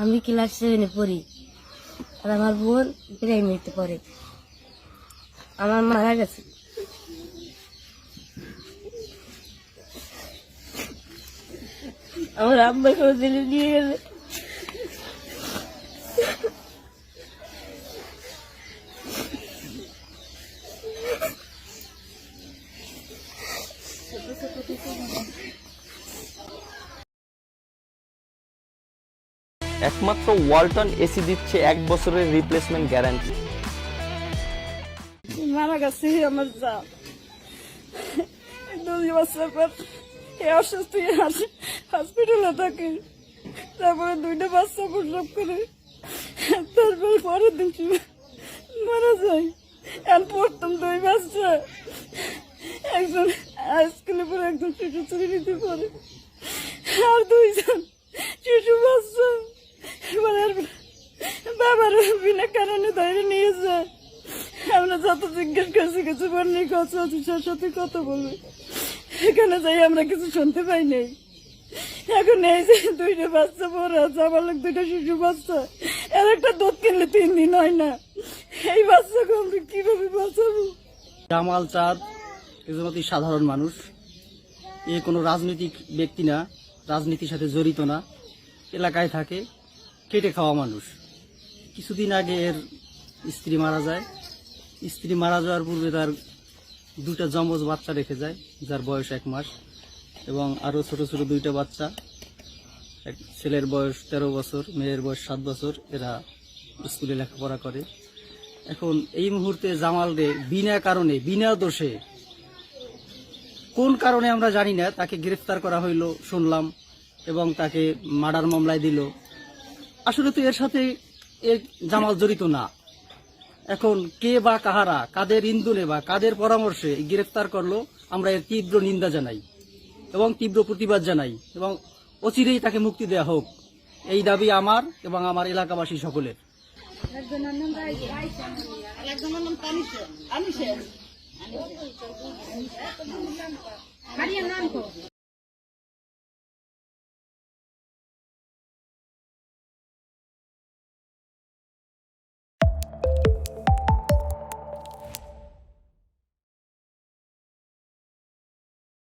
আমি ক্লাস সেভেনে পড়ি। আর আমার বোন প্রাইমারিতে পড়ে। আমার মারা গেছে। আমার আব্বা জেলে নিয়ে গেছে। একমাত্র ওয়ালটন এসি দিচ্ছে এক বছরের রিপ্লেসমেন্ট গ্যারান্টি মারা গেছে আমার যা দুই বছর পর এ অসুস্থ হসপিটালে থাকে। তারপরে দুইটা বাচ্চা প্রসব করে। তারপরে পরের দিন মারা যায়। এখন পড়তাম দুই বাচ্চা একজন স্কুলে পড়ে, একজন শিশু শ্রেণীতে পড়ে। আর দুইজন শিশু বাচ্চা এবার আর বাবার বিনা কারণে ধরে নিয়ে যায় আমরা যত জিজ্ঞেস করছি, কিছু বলনি, কথা অফিসের সাথে কথা বলবে। এখানে যাই, আমরা কিছু শুনতে পাই নাই। এখন এই যে দুইটা বাচ্চা, বড় আছে, আমার লোক দুইটা শিশু বাচ্চা, এর একটা দুধ কিনলে তিন দিন হয় না। এই বাচ্চাকে আমরা কীভাবে বাঁচাবো? জামাল চাঁদ একজন অতি সাধারণ মানুষ। এ কোনো রাজনৈতিক ব্যক্তি না, রাজনীতির সাথে জড়িত না। এলাকায় থাকে, কেটে খাওয়া মানুষ। কিছুদিন আগে এর স্ত্রী মারা যায়। স্ত্রী মারা যাওয়ার পূর্বে তার দুটা জমজ বাচ্চা রেখে যায়, যার বয়স এক মাস, এবং আরও ছোট ছোট দুইটা বাচ্চা। এক ছেলের বয়স তেরো বছর, মেয়ের বয়স সাত বছর, এরা স্কুলে লেখাপড়া করে। এখন এই মুহূর্তে জামাল রে বিনা কারণে, বিনা দোষে, কোন কারণে আমরা জানি না, তাকে গ্রেফতার করা হইল, শুনলাম, এবং তাকে মার্ডার মামলায় দিল। আসলে তো এর সাথে এ জামাল জড়িত না। এখন কে বা কাহারা, কাদের ইন্ধনে বা কাদের পরামর্শে গ্রেফতার করল, আমরা এর তীব্র নিন্দা জানাই এবং তীব্র প্রতিবাদ জানাই এবং অচিরেই তাকে মুক্তি দেয়া হোক। এই দাবি আমার এবং আমার এলাকাবাসী সকলের।